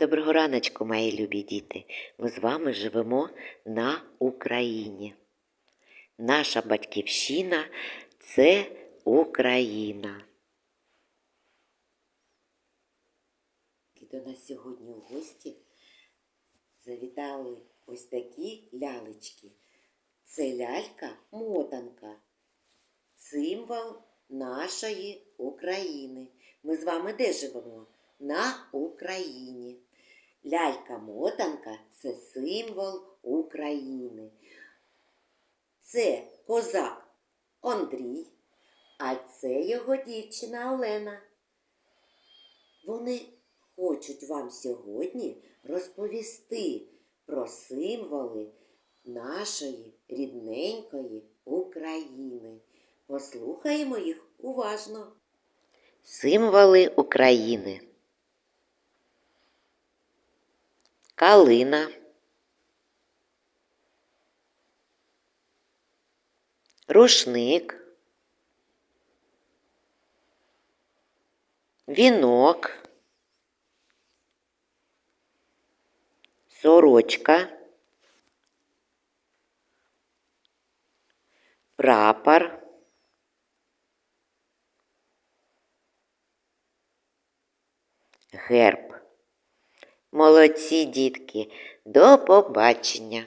Доброго раночку, мої любі діти. Ми з вами живемо на Україні. Наша батьківщина це Україна. І до нас сьогодні у гості завітали ось такі лялечки. Це лялька-мотанка, символ нашої України. Ми з вами де живемо? На Україні. Лялька-мотанка це символ України. Це козак Андрій, а це його дівчина Олена. Вони хочуть вам сьогодні розповісти про символи нашої рідненької України. Послухаємо їх уважно. Символи України. Калина. Рушник. Вінок. Сорочка. Прапор. Герб. Молодці, дітки. До побачення.